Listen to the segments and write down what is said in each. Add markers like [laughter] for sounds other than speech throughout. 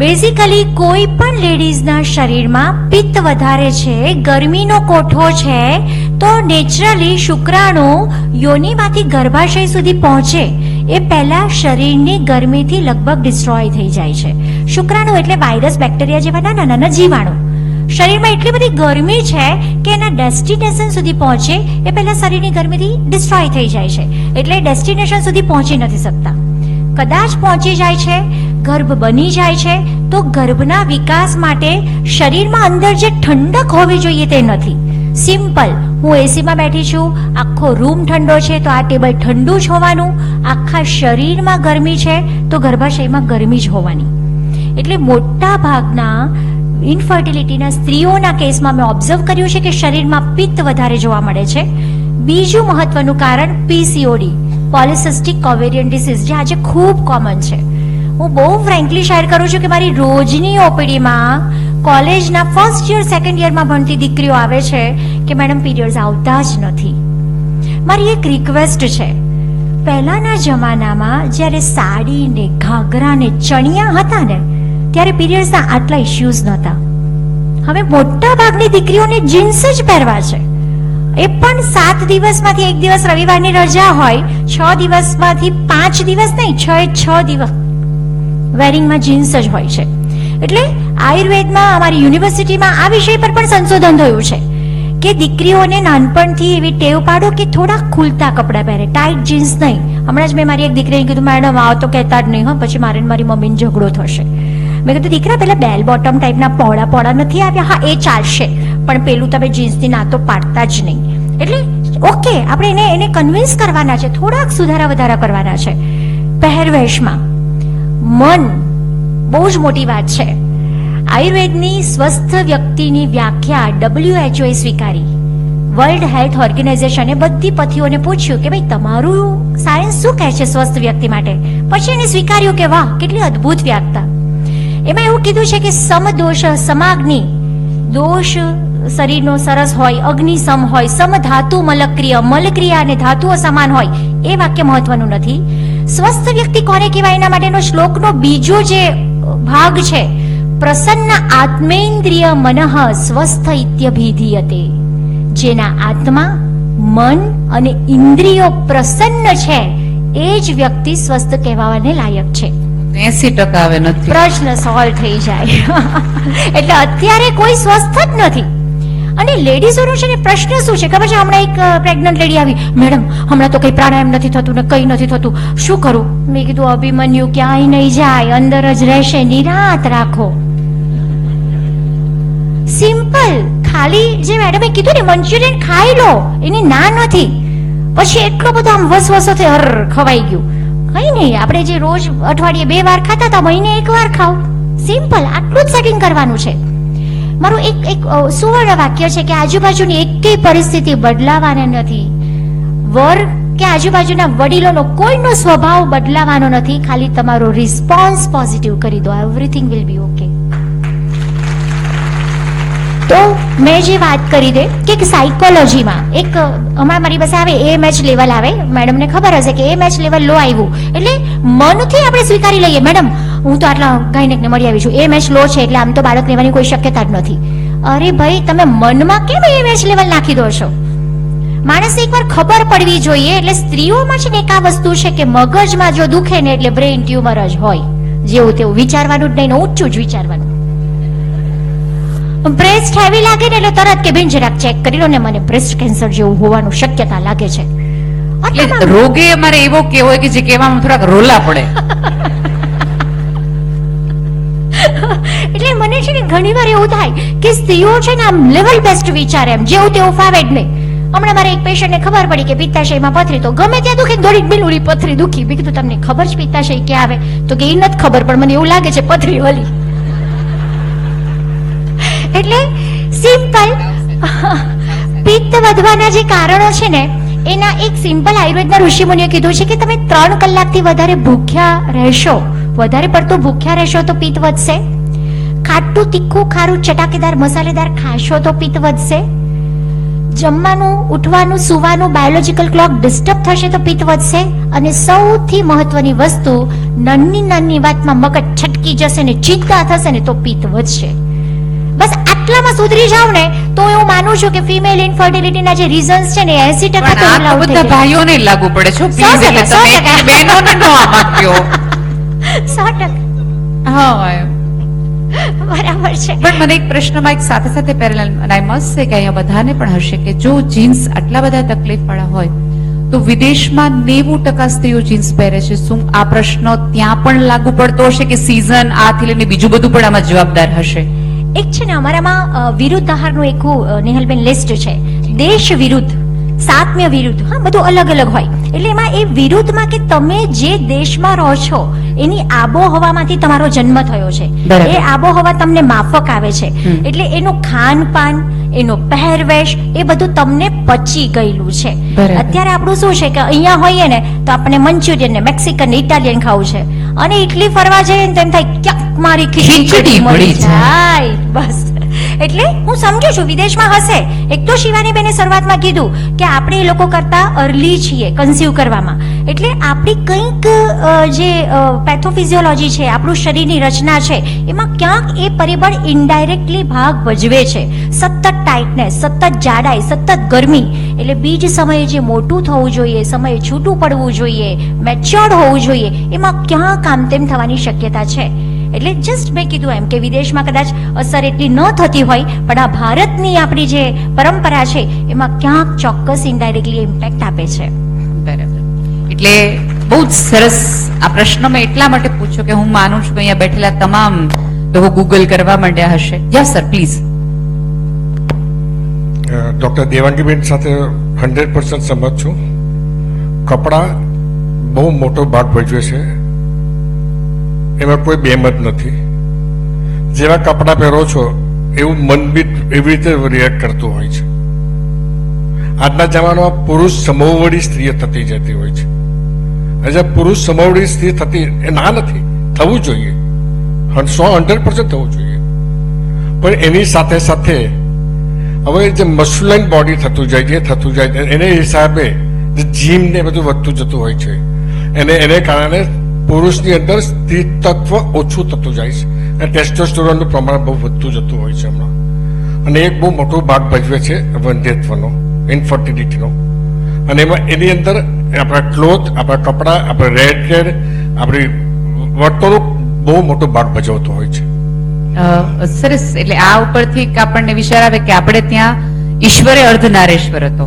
Basically કોઈ પણ લેડીઝના શરીરમાં પિત્ત વધારે છે, ગરમીનો કોઠો છે, તો નેચરલી શુક્રાણુ યોનિમાંથી ગર્ભાશય સુધી પહોંચે. એ પહેલા શરીરની ગરમીથી લગભગ ડિસ્ટ્રોય થઈ જાય છે. શુક્રાણુ એટલે વાયરસ બેક્ટેરિયા જેવા નાના નાના જીવાણુ. શરીરમાં એટલી બધી ગરમી છે કે એના ડેસ્ટિનેશન સુધી પહોંચે, એ પહેલા શરીરની ગરમીથી ડિસ્ટ્રોય થઈ જાય છે. એટલે ડેસ્ટિનેશન સુધી પહોંચી નથી શકતા. કદાચ પહોંચી જાય છે, ગર્ભ બની જાય છે, તો ગર્ભના વિકાસ માટે શરીરમાં અંદર જે ઠંડક હોવી જોઈએ તે નથી. સિમ્પલ હું એસીમાં બેઠી છું, આખો રૂમ ઠંડો છે, તો આ ટેબલ ઠંડુ જ હોવાનું. આખા શરીરમાં ગરમી છે, તો ગર્ભાશયમાં ગરમી જ હોવાની. એટલે મોટા ભાગના ઇન્ફર્ટિલિટીના સ્ત્રીઓના કેસમાં મેં ઓબ્ઝર્વ કર્યું છે કે શરીરમાં પિત્ત વધારે જોવા મળે છે. બીજું મહત્વનું કારણ પીસીઓડી પોલિસિસ્ટિક કોવેરિયન ડિસીઝ જે આજે ખૂબ કોમન છે. હું બહુ ફ્રેન્કલી શેર કરું છું કે મારી રોજની ઓપીડીમાં કોલેજના ફર્સ્ટ યર સેકન્ડ યરમાં ભણતી દીકરીઓ આવે છે કે મેડમ પીરિયડ્સ આવતા જ નથી. મારી એક રિક્વેસ્ટ છે. પહેલાના જમાનામાં જ્યારે સાડી ને ઘાઘરા ને ચણિયા હતા ને, ત્યારે પીરિયડ્સના આટલા ઇશ્યુઝ નહોતા. હવે મોટા ભાગની દીકરીઓને જીન્સ જ પહેરવા છે. એ પણ સાત દિવસમાંથી એક દિવસ રવિવારની રજા હોય, છ દિવસમાંથી પાંચ દિવસ નહીં, છ એ છ દિવસ. વેરિંગમાં જીન્સ જ હોય છે. એટલે આયુર્વેદમાં અમારી યુનિવર્સિટીમાં આ વિષય પર પણ સંશોધન થયું છે કે દીકરીઓને નાનપણથી એવી ટેવ પાડો કે થોડા ખુલતા કપડાં પહેરે. ટાઈટ જીન્સ નહીં. હમણાં જ મેં મારી એક દીકરીને કીધું, મેડમ, આવો તો કહેતા જ નહીં હો, પછી મારે મારી મમ્મીને ઝઘડો થશે. મેં કીધું, દીકરા, પેલા બેલ બોટમ ટાઈપના પોળા પોળા નથી આવ્યા? હા, એ ચાલશે. પણ પેલું તમે જીન્સની ના તો પાડતા જ નહીં. એટલે ઓકે આપણે એને એને કન્વિન્સ કરવાના છે, થોડાક સુધારા વધારા કરવાના છે. પહેરવેશમાં મન બહુ જ મોટી વાત છે. આયુર્વેદની સ્વસ્થ વ્યક્તિની વ્યાખ્યા ડબ્લ્યુએચઓ એ સ્વીકારી. વર્લ્ડ હેલ્થ ઓર્ગેનાઇઝેશને બધી પથીઓને પૂછ્યું કે ભાઈ, તમારું સાયન્સ શું કહે છે સ્વસ્થ વ્યક્તિ માટે? પછી એને સ્વીકાર્યું કે વાહ, કેટલી અદ્ભુત વ્યાખ્યા. એમાં એવું કીધું છે કે સમદોષ, સમાગ્નિ, દોષ શરીરનો સરસ હોય અગ્નિસમ હોય સમ ધાતુ મલક્રિય મલક્રિયા અને ધાતુઓ સમાન હોય એ વાક્ય મહત્વનું નથી. સ્વસ્થ વ્યક્તિ કોને કહેવાય? એના માટેનો શ્લોકનો બીજો જે ભાગ છે પ્રસન્ન આત્મેન્દ્રિય મનઃ સ્વસ્થ ઇત્યભિધીયતે જેના આત્મા મન અને ઇન્દ્રિયો પ્રસન્ન છે એ જ વ્યક્તિ સ્વસ્થ કહેવાને લાયક છે. એસી ટકા આવે નથી. પ્રશ્ન સોલ્વ થઈ જાય. [laughs] એટલે અત્યારે કોઈ સ્વસ્થ જ નથી. અને લેડીઝોનો છે ને પ્રશ્ન શું છે? ખબર છે? હમણાં એક પ્રેગ્નન્ટ લેડી આવી. મેડમ, હમણાં તો કઈ પ્રાણાયામ નથી થતું ને કઈ નથી થતું. શું કરું? મેં કીધું, અભિમન્યુ, ક્યાંય નહીં જાય. અંદર જ રહેશે. નિરાત રાખો. સિમ્પલ ખાલી જે મેડમે કીધું ને, મંચુરિયન ખાઈ લો. એની ના નથી. પછી એટલો બધો આમ વસવસો થયો હર ખવાઈ ગયું. કઈ નહીં. આપણે જે રોજ અઠવાડિયે બે વાર ખાતા હતા, મહિને એક વાર ખાવ. સિમ્પલ આટલું જ સેટિંગ કરવાનું છે. મારું એક એક સુવર્ણ વાક્ય છે કે આજુબાજુની એકેય પરિસ્થિતિ બદલાવાને નથી. વર કે આજુબાજુના વડીલોનો કોઈનો સ્વભાવ બદલાવાનો નથી, ખાલી તમારો રિસ્પોન્સ પોઝિટિવ કરી દો. એવરીથિંગ વિલ બી ઓકે તો મેં જે વાત કરી દે કે સાયકોલોજીમાં એક અમારા મારી પાસે આવે એ મેચ લેવલ આવે. મેડમને ખબર હશે કે એ મેચ લેવલ લો આવ્યું. એટલે મનથી આપણે સ્વીકારી લઈએ. મેડમ, હું તો આટલા ગાયનેકને મળી આવી છું. એ મેચ લો છે એટલે આમ તો બાળક લેવાની કોઈ શક્યતા જ નથી. અરે ભાઈ, તમે મનમાં કેમ એ મેચ લેવલ નાખી દો છો? માણસને એકવાર ખબર પડવી જોઈએ. એટલે સ્ત્રીઓમાં છે ને એક આ વસ્તુ છે કે મગજમાં જો દુખે ને એટલે બ્રેઇન ટ્યુમર જ હોય. જેવું તેવું વિચારવાનું જ નહીં ઊંચું જ વિચારવાનું. બ્રેસ્ટ હેવી લાગે ને એટલે તરત કે બેન જરાક ચેક કરી લો ને મને બ્રેસ્ટ કેન્સર જેવું હોવાનું શક્યતા લાગે છે. એટલે રોગે અમારે એવો કેવો હોય કે જે કહેવામાં થોડાક રોલા પડે. એટલે મને છે ને ઘણી વાર એવું થાય કે સ્ત્રીઓ છે ને આમ લેવલ બેસ્ટ વિચારે એમ જેવું તેવું ફાવે જ નહીં. હમણાં મારે એક પેશન્ટને ખબર પડી કે પિત્તાશયમાં પથરી તો ગમે ત્યાં દુખે દોડી બિલુડી પથરી દુખી. મેં કીધું તમને ખબર છે પિત્તાશય ક્યાં આવે? તો કે એ નથી ખબર પણ મને એવું લાગે છે પથરી વળી એટલે સિમ્પલ પિત્ત વધવાના જે કારણો છે ને, એના એક સિમ્પલ આયુર્વેદના ઋષિમુનિએ કીધું છે કે તમે ત્રણ કલાકથી વધારે ભૂખ્યા રહેશો. વધારે પડતું ભૂખ્યા રહેશો તો પિત્ત વધશે. ખાટું, તીખું, ખારું, ચટાકેદાર, મસાલેદાર ખાશો તો પિત્ત વધશે. જમવાનું, ઉઠવાનું, સુવાનું બાયોલોજીકલ ક્લોક ડિસ્ટર્બ થશે તો પિત્ત વધશે. અને સૌથી મહત્વની વસ્તુ, નાની નાની વાતમાં મગજ છટકી જશે ને ચિંતા થશે ને તો પિત્ત વધશે. આટલામાં સુધરી જાવ ને તો હું માનું છું કે ફિમેલ ઇન્ફર્ટિલિટીના જે રીઝન્સ છે ને 80% ટકા તો આ બધા ભાઈઓને લાગુ પડે છે પ્લીઝ એટલે તમે બહેનોને નો [laughs] સો ટકા. હા બરાબર છે. પણ મને એક પ્રશ્નમાં એક સાથે સાથે પેરેલલ અને આઈ મસ્ટ સે કે અહીંયા બધાને પણ હશે કે જો જીન્સ આટલા બધા તકલીફ વાળા હોય તો વિદેશમાં નેવું ટકા સ્ત્રીઓ જીન્સ પહેરે છે. શું આ પ્રશ્ન ત્યાં પણ લાગુ પડતો હશે કે સીઝન આથી લઈને બીજું બધું પણ આમાં જવાબદાર હશે? એક છે ને અમારામાં વિરુદ્ધ આહારનું એક નેહલબેન લિસ્ટ છે. દેશ વિરુદ્ધ સાતમ્ય વિરુદ્ધ હા બધું અલગ અલગ હોય. એટલે એમાં એ વિરુદ્ધમાં કે તમે જે દેશમાં રહો છો એની આબોહવામાંથી તમારો જન્મ થયો છે. એ આબોહવા તમને માફક આવે છે. એટલે એનું ખાનપાન એનો પહેરવેશ એ બધું તમને પચી ગયેલું છે. અત્યારે આપણું શું છે કે અહીંયા હોઈએ ને તો આપણે મંચુરિયન ને મેક્સિકન ને ઇટાલિયન ખાવું છે. અને ઇટલી ફરવા જઈએ ને તો એમ થાય ક્યાંક મારી ખીચડી મળી. જાય. બસ. એટલે હું સમજુ છું, વિદેશમાં હશે. એક તો શિવાની બેને શરૂઆતમાં કીધું કે આપણે એ લોકો કરતા અર્લી છીએ કન્ઝ્યુમ કરવામાં. એટલે આપણી કંઈક જે પેથોફિઝિયોલોજી છે, આપણું શરીરની રચના છે, એમાં ક્યાંક એ પરિબળ ઇનડાયરેક્ટલી ભાગ ભજવે છે. સતત ટાઈટનેસ સતત જાડાઈ, સતત ગરમી. એટલે બીજ સમયે જે મોટું થવું જોઈએ, સમયે છૂટું પડવું જોઈએ મેચ્યોર્ડ હોવું જોઈએ, એમાં ક્યાં કામ તેમ થવાની શક્યતા છે. એટલે જસ્ટ મેં કીધું એમ કે વિદેશમાં કદાચ અસર એટલી ન થતી હોય પણ આ ભારતની આપણી જે પરંપરા છે એમાં ક્યાંક ચોક્કસ ઇનડાયરેક્ટલી ઇમ્પેક્ટ આપે છે. બરાબર. એટલે બહુ જ સરસ આ પ્રશ્ન મેં એટલા માટે પૂછ્યો કે હું માનું છું કે અહીંયા બેઠેલા તમામ લોકો ગૂગલ કરવા માંડ્યા હશે. Yes sir please doctor Devangiben સાથે હંડ્રેડ પર્સન્ટ સંમત છું. કપડાં બહુ મોટો ભાગ ભજવે છે. એમાં કોઈ બેમત નથી. જેવા કપડાં પહેરો છો, એવું મન એવી રીતે રિએક્ટ કરતું હોય છે. આજના જમાનામાં પુરુષ સમોવડી સ્ત્રી થતી જતી હોય છે. આજે પુરુષ સમોવડી સ્ત્રી થતી એ ના નથી, થવું જોઈએ. સો હંડ્રેડ પર્સન્ટ થવું જોઈએ. પણ એની સાથે સાથે હવે જે મસ્યુલાઇન બોડી થતું જાય છે થતું જાય એને હિસાબે જે જીમ ને બધું વધતું જતું હોય છે. એને એને કારણે પુરુષની અંદર સ્ત્રી તત્વ ઓછું થતું જાય છે. અને ટેસ્ટોસ્ટેરોનનું પ્રમાણ બહુ વધતું જતું હોય છે હમણાં. અને એક બહુ મોટો ભાગ ભજવે છે વંધ્યત્વનો ઇન્ફર્ટિલિટીનો અને એમાં એની અંદર આપણા ક્લોથ આપણા કપડાં, આપણા રેડ રેડ આપણી વર્તણૂક બહુ મોટો ભાગ ભજવતો હોય છે. સરસ. એટલે આ ઉપરથી આપણને વિચાર આવે કે આપણે ત્યાં ઈશ્વરે અર્ધનારેશ્વર હતો.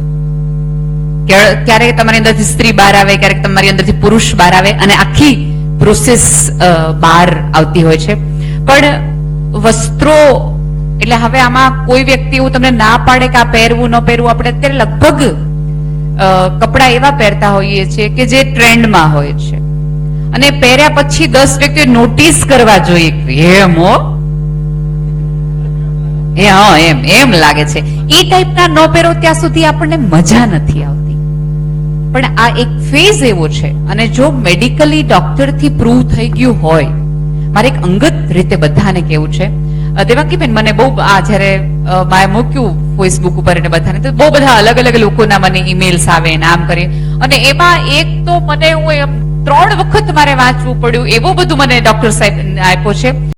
ક્યારેક તમારી અંદરથી સ્ત્રી બહાર આવે, ક્યારેક તમારી અંદરથી પુરુષ બહાર આવે અને આખી પ્રોસેસ બહાર આવતી હોય છે. પણ વસ્ત્રો, એટલે હવે આમાં કોઈ વ્યક્તિ એવું તમને ના પાડે કે આ પહેરવું, ન પહેરવું, આપણે અત્યારે લગભગ કપડાં એવા પહેરતા હોઈએ છીએ કે જે ટ્રેન્ડમાં હોય છે. અને પહેર્યા પછી દસ વ્યક્તિઓ નોટિસ કરવા જોઈએ એમ હો. એ, હા, એમ એમ લાગે છે. એ ટાઈપના ન પહેરો, ત્યાં સુધી આપણને મજા નથી આવતી. પણ આ એક ફેઝ એવો છે. અને જો મેડિકલી ડોક્ટરથી પ્રૂવ થઈ ગયું હોય, મારે એક અંગત રીતે બધાને કેવું છે. દેવાંગીબેન મને બહુ આ જ્યારે માએ મૂક્યું ફેસબુક ઉપર અને બધાને, તો બહુ બધા અલગ અલગ લોકોના મને ઈમેલ્સ આવે ને આમ કરે. અને એમાં એક તો મને હું એમ ત્રણ વખત મારે વાંચવું પડ્યું, એવું બધું મને ડોક્ટર સાહેબ આપ્યો છે.